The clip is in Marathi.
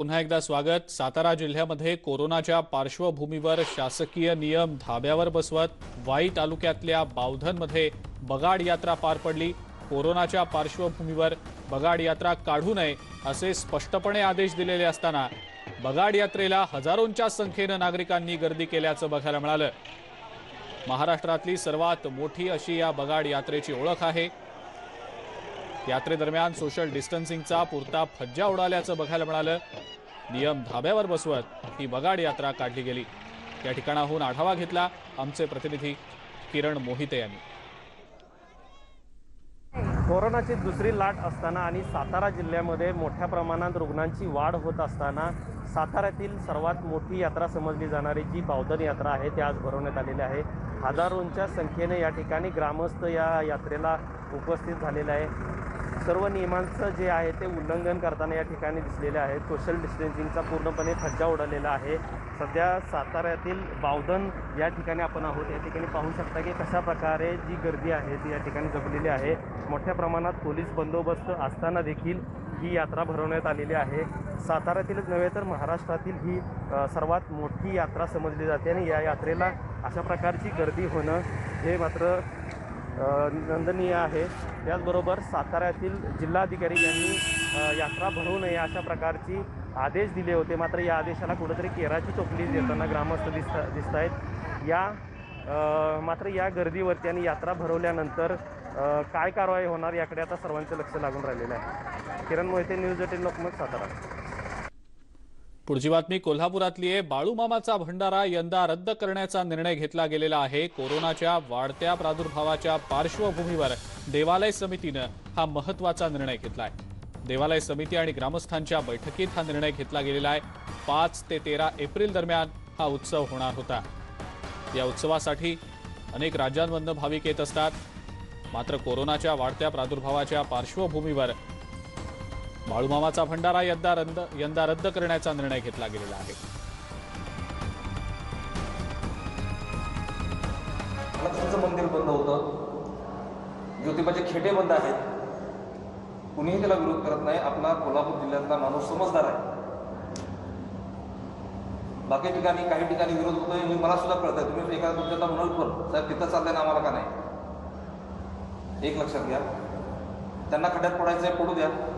पुन्हा एकदा स्वागत. सातारा जिल्ह्यामध्ये कोरोनाच्या पार्श्वभूमीवर शासकीय नियम धाब्यावर बसवत वाई तालुक्यातल्या बावधनमध्ये बगाड यात्रा पार पडली. कोरोनाच्या पार्श्वभूमीवर बगाड यात्रा काढू नये असे स्पष्टपणे आदेश दिलेले असताना बगाड यात्रेला हजारोंच्या संख्येनं नागरिकांनी गर्दी केल्याचं बघायला मिळालं. महाराष्ट्रातली सर्वात मोठी अशी या बगाड यात्रेची ओळख आहे. यात्रेदरम्यान सोशल डिस्टन्सिंगचा पुरता फज्जा उडाल्याचं बघायला मिळालं. नियम धाब्यावर बसवत ही बगाड यात्रा काढली गेली. या ठिकाणाहून आढावा घेतला आमचे प्रतिनिधी किरण मोहिते यांनी. कोरोनाची दुसरी लाट असताना आणि सातारा जिल्ह्यामध्ये मोठ्या प्रमाणात रुग्णांची वाढ होत असताना साताऱ्यातील सर्वात मोठी यात्रा समजली जाणारी जी बावधन यात्रा आहे ती आज भरवण्यात आलेली आहे. हजारोंच्या संख्येने या ठिकाणी ग्रामस्थ या यात्रेला उपस्थित झालेले आहे. सर्व नियमांचं जे आहे ते उल्लंघन करताना या ठिकाणी दिसलेले आहे सोशल डिस्टन्सिंगचा पूर्णपणे फज्जा उडालेला आहे. सध्या साताऱ्यातील बावधन या ठिकाणी आपण आहोत. या ठिकाणी पाहू शकता की कशा प्रकारे जी गर्दी आहे ती या ठिकाणी जपलेली आहे. मोठ्या प्रमाणात पोलीस बंदोबस्त असताना देखील ही यात्रा भरवण्यात आलेली आहे. साताऱ्यातीलच नव्हे तर महाराष्ट्रातील ही सर्वात मोठी यात्रा समजली जाते आणि या यात्रेला अशा प्रकारची गर्दी होणं हे मात्र नंदनीय आहे. त्याचबरोबर साताऱ्यातील जिल्हाधिकारी यांनी यात्रा भरू नये अशा प्रकारची आदेश दिले होते. मात्र या आदेशाला कुठंतरी केराची टोपली देताना ग्रामस्थ दिसता दिसत आहेत या मात्र या गर्दीवरती आणि यात्रा भरवल्यानंतर काय कारवाई होणार याकडे आता सर्वांचं लक्ष लागून राहिलेलं आहे. Kiran Mohite news eighteen Lokmat Satara. पुढची बातमी कोल्हापुरातली आहे. बाळूमामाचा भंडारा यंदा रद्द करण्याचा निर्णय घेतला गेलेला आहे. कोरोनाच्या वाढत्या प्रादुर्भावाच्या पार्श्वभूमीवर देवालय समितीनं हा महत्त्वाचा निर्णय घेतला आहे देवालय समिती आणि ग्रामस्थांच्या बैठकीत हा निर्णय घेतला गेलेला आहे. पाच ते तेरा एप्रिल दरम्यान हा उत्सव होणार होता. या उत्सवासाठी अनेक राज्यांमधनं भाविक येत असतात. मात्र कोरोनाच्या वाढत्या प्रादुर्भावाच्या पार्श्वभूमीवर बाळूमामाचा भंडारा यंदा रद्द यंदा रद्द करण्याचा निर्णय घेतला गेलेला आहे. लक्ष्मीचं मंदिर बंद होतं. ज्योतिबाचे खेटे बंद आहेत. कुणीही त्याला विरोध करत नाही. आपला कोल्हापूर जिल्ह्यातला माणूस समजदार आहे. बाकी ठिकाणी काही ठिकाणी विरोध होतोय. मी मला सुद्धा कळत आहे तुम्ही एका तुमच्या म्हणाल पण. साहेब तिथं चाललंय ना आम्हाला का नाही? एक लक्षात घ्या. त्यांना खड्ड्यात पडायचं आहे पडू द्या.